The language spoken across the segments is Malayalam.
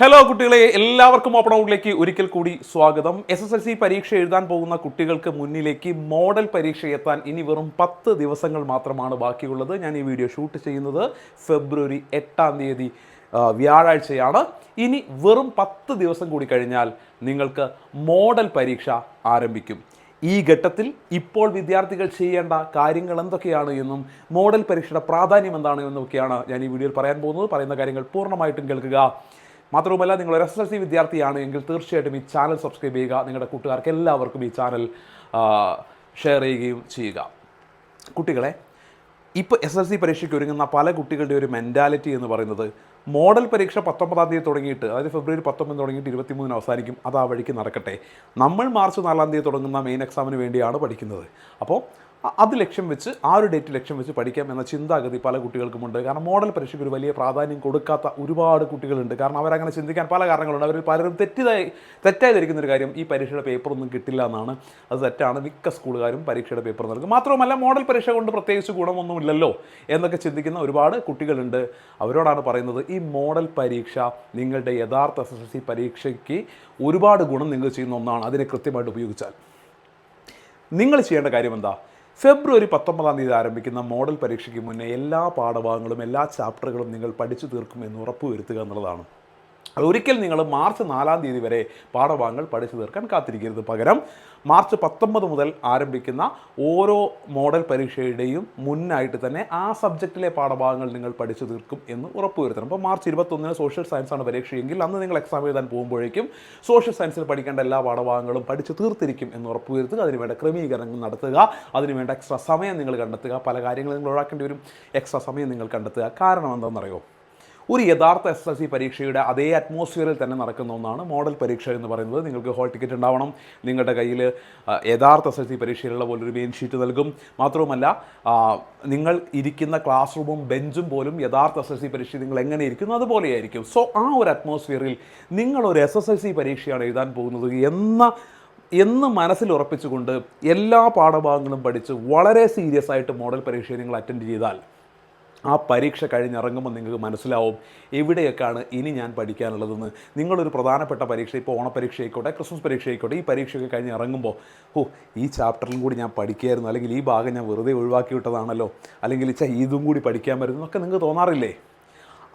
ഹലോ കുട്ടികളെ. എല്ലാവർക്കും ഓപ്പൺ ഔട്ടിലേക്ക് ഒരിക്കൽ കൂടി സ്വാഗതം. എസ് എസ് എൽ സി പരീക്ഷ എഴുതാൻ പോകുന്ന കുട്ടികൾക്ക് മുന്നിലേക്ക് മോഡൽ പരീക്ഷ എത്താൻ ഇനി വെറും പത്ത് ദിവസങ്ങൾ മാത്രമാണ് ബാക്കിയുള്ളത്. ഞാൻ ഈ വീഡിയോ ഷൂട്ട് ചെയ്യുന്നത് ഫെബ്രുവരി എട്ടാം തീയതി വ്യാഴാഴ്ചയാണ്. ഇനി വെറും പത്ത് ദിവസം കൂടി കഴിഞ്ഞാൽ നിങ്ങൾക്ക് മോഡൽ പരീക്ഷ ആരംഭിക്കും. ഈ ഘട്ടത്തിൽ ഇപ്പോൾ വിദ്യാർത്ഥികൾ ചെയ്യേണ്ട കാര്യങ്ങൾ എന്തൊക്കെയാണ് എന്നും മോഡൽ പരീക്ഷയുടെ പ്രാധാന്യം എന്താണ് എന്നൊക്കെയാണ് ഞാൻ ഈ വീഡിയോയിൽ പറയാൻ പോകുന്നത്. പറയുന്ന കാര്യങ്ങൾ പൂർണമായിട്ടും കേൾക്കുക. മാത്രവുമല്ല നിങ്ങൾ ഒരു എസ് എൽ സി വിദ്യാർത്ഥിയാണ് എങ്കിൽ തീർച്ചയായിട്ടും ഈ ചാനൽ സബ്സ്ക്രൈബ് ചെയ്യുക നിങ്ങളുടെ കൂട്ടുകാർക്ക് എല്ലാവർക്കും ഈ ചാനൽ ഷെയർ ചെയ്യുകയും ചെയ്യുക. കുട്ടികളെ ഇപ്പോൾ എസ് എൽ സി പരീക്ഷയ്ക്ക് ഒരുങ്ങുന്ന പല കുട്ടികളുടെ ഒരു മെന്റാലിറ്റി എന്ന് പറയുന്നത് മോഡൽ പരീക്ഷ പത്തൊമ്പതാം തീയതി തുടങ്ങിയിട്ട് അതായത് ഫെബ്രുവരി പത്തൊമ്പത് തുടങ്ങിയിട്ട് ഇരുപത്തിമൂന്നിന് അവസാനിക്കും. അത് ആ വഴിക്ക് നടക്കട്ടെ. നമ്മൾ മാർച്ച് നാലാം തീയതി തുടങ്ങുന്ന മെയിൻ എക്സാമിന് വേണ്ടിയാണ് പഠിക്കുന്നത്. അപ്പോൾ അത് ലക്ഷ്യം വെച്ച് ആ ഒരു ഡേറ്റ് ലക്ഷ്യം വെച്ച് പഠിക്കാം എന്ന ചിന്താഗതി പല കുട്ടികൾക്കുമുണ്ട്. കാരണം മോഡൽ പരീക്ഷയ്ക്ക് ഒരു വലിയ പ്രാധാന്യം കൊടുക്കാത്ത ഒരുപാട് കുട്ടികളുണ്ട്. കാരണം അവരങ്ങനെ ചിന്തിക്കാൻ പല കാരണങ്ങളുണ്ട്. അവർ പലരും തെറ്റിതായി തെറ്റായി ധരിക്കുന്ന ഒരു കാര്യം ഈ പരീക്ഷയുടെ പേപ്പറൊന്നും കിട്ടില്ല എന്നാണ്. അത് തെറ്റാണ്. മിക്ക സ്കൂളുകാരും പരീക്ഷയുടെ പേപ്പർ നൽകും. മാത്രമല്ല മോഡൽ പരീക്ഷ കൊണ്ട് പ്രത്യേകിച്ച് ഗുണമൊന്നുമില്ലല്ലോ എന്നൊക്കെ ചിന്തിക്കുന്ന ഒരുപാട് കുട്ടികളുണ്ട്. അവരോടാണ് പറയുന്നത് ഈ മോഡൽ പരീക്ഷ നിങ്ങളുടെ യഥാർത്ഥ എസ് എസ് എൽ സി പരീക്ഷയ്ക്ക് ഒരുപാട് ഗുണം നിങ്ങൾ ചെയ്യുന്ന ഒന്നാണ്. അതിനെ കൃത്യമായിട്ട് ഉപയോഗിച്ചാൽ. നിങ്ങൾ ചെയ്യേണ്ട കാര്യം എന്താ? ഫെബ്രുവരി പത്തൊമ്പതാം തീയതി ആരംഭിക്കുന്ന മോഡൽ പരീക്ഷയ്ക്ക് മുന്നേ എല്ലാ പാഠഭാഗങ്ങളും എല്ലാ ചാപ്റ്ററുകളും നിങ്ങൾ പഠിച്ചു തീർക്കും എന്ന് ഉറപ്പുവരുത്തുക എന്നുള്ളതാണ്. ഒരിക്കൽ നിങ്ങൾ മാർച്ച് നാലാം തീയതി വരെ പാഠഭാഗങ്ങൾ പഠിച്ചു തീർക്കാൻ കാത്തിരിക്കരുത്. പകരം മാർച്ച് പത്തൊമ്പത് മുതൽ ആരംഭിക്കുന്ന ഓരോ മോഡൽ പരീക്ഷയുടെയും മുന്നായിട്ട് തന്നെ ആ സബ്ജക്റ്റിലെ പാഠഭാഗങ്ങൾ നിങ്ങൾ പഠിച്ചു തീർക്കും എന്ന് ഉറപ്പുവരുത്തണം. അപ്പോൾ മാർച്ച് ഇരുപത്തൊന്നിന് സോഷ്യൽ സയൻസ് ആണ് പരീക്ഷയെങ്കിൽ അന്ന് നിങ്ങൾ എക്സാം എഴുതാൻ പോകുമ്പോഴേക്കും സോഷ്യൽ സയൻസിൽ പഠിക്കേണ്ട എല്ലാ പാഠഭാഗങ്ങളും പഠിച്ചു തീർത്തിരിക്കും എന്ന് ഉറപ്പുവരുത്തുക. അതിനുവേണ്ട ക്രമീകരണങ്ങൾ നടത്തുക. അതിനുവേണ്ട എക്സ്ട്രാ സമയം നിങ്ങൾ കണ്ടെത്തുക. പല കാര്യങ്ങളും നിങ്ങൾ ഒഴിവാക്കേണ്ടി വരും. എക്സ്ട്രാ സമയം നിങ്ങൾ കണ്ടെത്തുക. കാരണം എന്താണെന്നറിയോ ഒരു യഥാർത്ഥ എസ് എസ് സി പരീക്ഷയുടെ അതേ അറ്റ്മോസ്ഫിയറിൽ തന്നെ നടക്കുന്ന ഒന്നാണ് മോഡൽ പരീക്ഷ എന്ന് പറയുന്നത്. നിങ്ങൾക്ക് ഹോൾ ടിക്കറ്റ് ഉണ്ടാവണം. നിങ്ങളുടെ കയ്യിൽ യഥാർത്ഥ എസ് എസ് സി പരീക്ഷയിലുള്ള പോലൊരു മെയിൻ ഷീറ്റ് നൽകും. മാത്രവുമല്ല നിങ്ങൾ ഇരിക്കുന്ന ക്ലാസ് റൂമും ബെഞ്ചും പോലും യഥാർത്ഥ എസ് എസ് സി പരീക്ഷ നിങ്ങൾ എങ്ങനെ ഇരിക്കുന്നു? അതുപോലെയായിരിക്കും. സോ ആ ഒരു അറ്റ്മോസ്ഫിയറിൽ നിങ്ങളൊരു എസ് എസ് എൽ സി പരീക്ഷയാണ് എഴുതാൻ പോകുന്നത് എന്ന എന്ന് മനസ്സിൽ ഉറപ്പിച്ചുകൊണ്ട് എല്ലാ പാഠഭാഗങ്ങളും പഠിച്ച് വളരെ സീരിയസ് ആയിട്ട് മോഡൽ പരീക്ഷയെ നിങ്ങൾ അറ്റൻഡ് ചെയ്താൽ ആ പരീക്ഷ കഴിഞ്ഞിറങ്ങുമ്പോൾ നിങ്ങൾക്ക് മനസ്സിലാവും എവിടെയൊക്കെയാണ് ഇനി ഞാൻ പഠിക്കാനുള്ളതെന്ന്. നിങ്ങളൊരു പ്രധാനപ്പെട്ട പരീക്ഷ ഇപ്പോൾ ഓണപരീക്ഷ ആയിക്കോട്ടെ ക്രിസ്മസ് പരീക്ഷ ആയിക്കോട്ടെ ഈ പരീക്ഷയൊക്കെ കഴിഞ്ഞ് ഇറങ്ങുമ്പോൾ ഓ ഈ ചാപ്റ്ററിലും കൂടി ഞാൻ പഠിക്കുകയായിരുന്നു അല്ലെങ്കിൽ ഈ ഭാഗം ഞാൻ വെറുതെ ഒഴിവാക്കി വിട്ടതാണല്ലോ അല്ലെങ്കിൽ ഇച്ച ഇതും കൂടി പഠിക്കാൻ പറ്റുന്നു എന്നൊക്കെ നിങ്ങൾക്ക് തോന്നാറില്ലേ?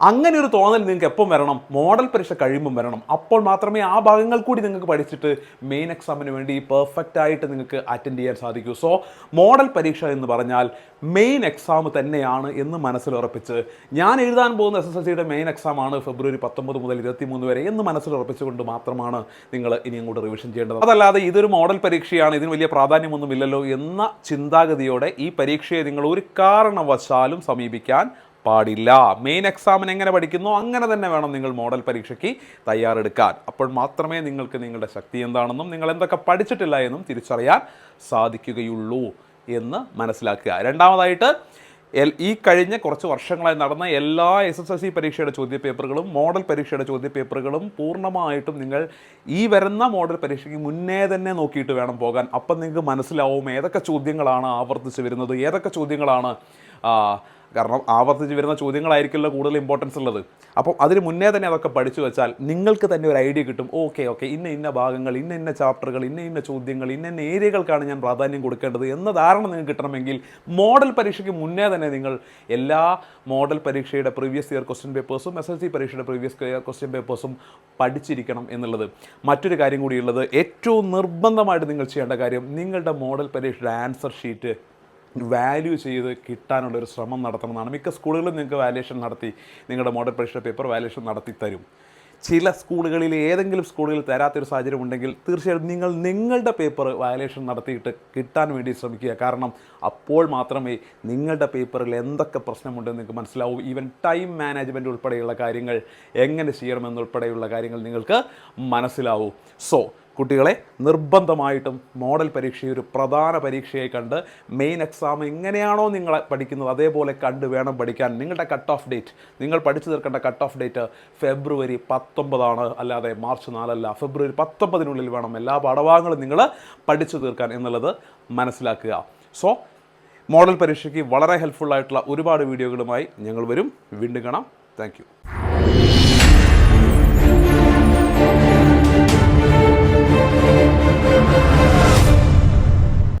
അങ്ങനെ ഒരു തോന്നൽ നിങ്ങൾക്ക് എപ്പം വരണം? മോഡൽ പരീക്ഷ കഴിയുമ്പം വരണം. അപ്പോൾ മാത്രമേ ആ ഭാഗങ്ങൾ കൂടി നിങ്ങൾക്ക് പഠിച്ചിട്ട് മെയിൻ എക്സാമിന് വേണ്ടി പെർഫെക്റ്റ് ആയിട്ട് നിങ്ങൾക്ക് അറ്റൻഡ് ചെയ്യാൻ സാധിക്കൂ. സോ മോഡൽ പരീക്ഷ എന്ന് പറഞ്ഞാൽ മെയിൻ എക്സാം തന്നെയാണ് എന്ന് മനസ്സിൽ ഉറപ്പിച്ച് ഞാൻ എഴുതാൻ പോകുന്ന എസ് എസ് എൽ സിയുടെ മെയിൻ എക്സാമാണ് ഫെബ്രുവരി പത്തൊമ്പത് മുതൽ ഇരുപത്തി മൂന്ന് വരെ എന്ന് മനസ്സിൽ ഉറപ്പിച്ചുകൊണ്ട് മാത്രമാണ് നിങ്ങൾ ഇനി അങ്ങോട്ട് റിവിഷൻ ചെയ്യേണ്ടത്. അതല്ലാതെ ഇതൊരു മോഡൽ പരീക്ഷയാണ് ഇതിന് വലിയ പ്രാധാന്യമൊന്നുമില്ലല്ലോ എന്ന ചിന്താഗതിയോടെ ഈ പരീക്ഷയെ നിങ്ങൾ ഒരു കാരണവശാലും സമീപിക്കാൻ പാടില്ല. മെയിൻ എക്സാമിന് എങ്ങനെ പഠിക്കുന്നു? അങ്ങനെ തന്നെ വേണം നിങ്ങൾ മോഡൽ പരീക്ഷയ്ക്ക് തയ്യാറെടുക്കാൻ. അപ്പോൾ മാത്രമേ നിങ്ങൾക്ക് നിങ്ങളുടെ ശക്തി എന്താണെന്നും നിങ്ങൾ എന്തൊക്കെ പഠിച്ചിട്ടില്ല എന്നും തിരിച്ചറിയാൻ സാധിക്കുകയുള്ളൂ എന്ന് മനസ്സിലാക്കുക. രണ്ടാമതായിട്ട് എൽ- ഈ കഴിഞ്ഞ കുറച്ച് വർഷങ്ങളായി നടന്ന എല്ലാ എസ് എസ് എൽ സി പരീക്ഷയുടെ ചോദ്യപേപ്പറുകളും മോഡൽ പരീക്ഷയുടെ ചോദ്യപേപ്പറുകളും പൂർണമായിട്ടും നിങ്ങൾ ഈ വരുന്ന മോഡൽ പരീക്ഷയ്ക്ക് മുന്നേ തന്നെ നോക്കിയിട്ട് വേണം പോകാൻ. അപ്പം നിങ്ങൾക്ക് മനസ്സിലാവും ഏതൊക്കെ ചോദ്യങ്ങളാണ് ആവർത്തിച്ച് വരുന്നത് ഏതൊക്കെ ചോദ്യങ്ങളാണ് കാരണം ആവർത്തിച്ച് വരുന്ന ചോദ്യങ്ങളായിരിക്കില്ല കൂടുതൽ ഇമ്പോർട്ടൻസ് ഉള്ളത്. അപ്പോൾ അതിന് മുന്നേ തന്നെ അതൊക്കെ പഠിച്ചു വെച്ചാൽ നിങ്ങൾക്ക് തന്നെ ഒരു ഐഡിയ കിട്ടും. ഓക്കെ ഓക്കെ ഇന്ന ഇന്ന ഭാഗങ്ങൾ ഇന്ന ഇന്ന ചാപ്റ്ററുകൾ ഇന്ന ഇന്ന ചോദ്യങ്ങൾ ഇന്ന ഇന്ന ഏരിയകൾക്കാണ് ഞാൻ പ്രാധാന്യം കൊടുക്കേണ്ടത് എന്ന ധാരണ നിങ്ങൾക്ക് കിട്ടണമെങ്കിൽ മോഡൽ പരീക്ഷയ്ക്ക് മുന്നേ തന്നെ നിങ്ങൾ എല്ലാ മോഡൽ പരീക്ഷയുടെ പ്രീവിയസ് ഇയർ ക്വസ്റ്റ്യൻ പേപ്പേഴ്സും എസ് എൽ സി പരീക്ഷയുടെ പ്രീവിയസ് ഇയർ ക്വസ്റ്റ്യൻ പേപ്പേഴ്സും പഠിച്ചിരിക്കണം എന്നുള്ളത്. മറ്റൊരു കാര്യം കൂടിയുള്ളത് ഏറ്റവും നിർബന്ധമായിട്ട് നിങ്ങൾ ചെയ്യേണ്ട കാര്യം നിങ്ങളുടെ മോഡൽ പരീക്ഷയുടെ ആൻസർ ഷീറ്റ് വാല്യൂ ചെയ്ത് കിട്ടാനുള്ള ഒരു ശ്രമം നടത്തണമെന്നാണ്. മിക്ക സ്കൂളുകളും നിങ്ങൾക്ക് വാല്യുവേഷൻ നടത്തി നിങ്ങളുടെ മോഡൽ പരീക്ഷ പേപ്പർ വാല്യുവേഷൻ നടത്തി തരും. ചില സ്കൂളുകളിൽ ഏതെങ്കിലും സ്കൂളുകളിൽ തരാത്തൊരു സാഹചര്യം ഉണ്ടെങ്കിൽ തീർച്ചയായിട്ടും നിങ്ങൾ നിങ്ങളുടെ പേപ്പർ വയലേഷൻ നടത്തിയിട്ട് കിട്ടാൻ വേണ്ടി ശ്രമിക്കുക. കാരണം അപ്പോൾ മാത്രമേ നിങ്ങളുടെ പേപ്പറിൽ എന്തൊക്കെ പ്രശ്നമുണ്ടെന്ന് നിങ്ങൾക്ക് മനസ്സിലാവൂ. ഈവൻ ടൈം മാനേജ്മെന്റ് ഉൾപ്പെടെയുള്ള കാര്യങ്ങൾ എങ്ങനെ ചെയ്യണമെന്നുൾപ്പെടെയുള്ള കാര്യങ്ങൾ നിങ്ങൾക്ക് മനസ്സിലാവൂ. സോ കുട്ടികളെ നിർബന്ധമായിട്ടും മോഡൽ പരീക്ഷയെ ഒരു പ്രധാന പരീക്ഷയായി കണ്ട് മെയിൻ എക്സാം എങ്ങനെയാണോ നിങ്ങൾ പഠിക്കുന്നത് അതേപോലെ കണ്ട് വേണം പഠിക്കാൻ. നിങ്ങളുടെ കട്ട് ഓഫ് ഡേറ്റ് നിങ്ങൾ പഠിച്ചു തീർക്കേണ്ട കട്ട് ഓഫ് ഡേറ്റ് ഫെബ്രുവരി പത്തൊമ്പതാണ് അല്ലാതെ മാർച്ച് നാലല്ല ഫെബ്രുവരി പത്തൊമ്പതിനുള്ളിൽ വേണം എല്ലാ പാഠഭാഗങ്ങളും നിങ്ങൾ പഠിച്ചു തീർക്കാൻ എന്നുള്ളത് മനസ്സിലാക്കുക. സോ മോഡൽ പരീക്ഷയ്ക്ക് വളരെ ഹെൽപ്ഫുൾ ആയിട്ടുള്ള ഒരുപാട് വീഡിയോകളുമായി ഞങ്ങൾ വരും. വീണ്ടും കാണാം. താങ്ക്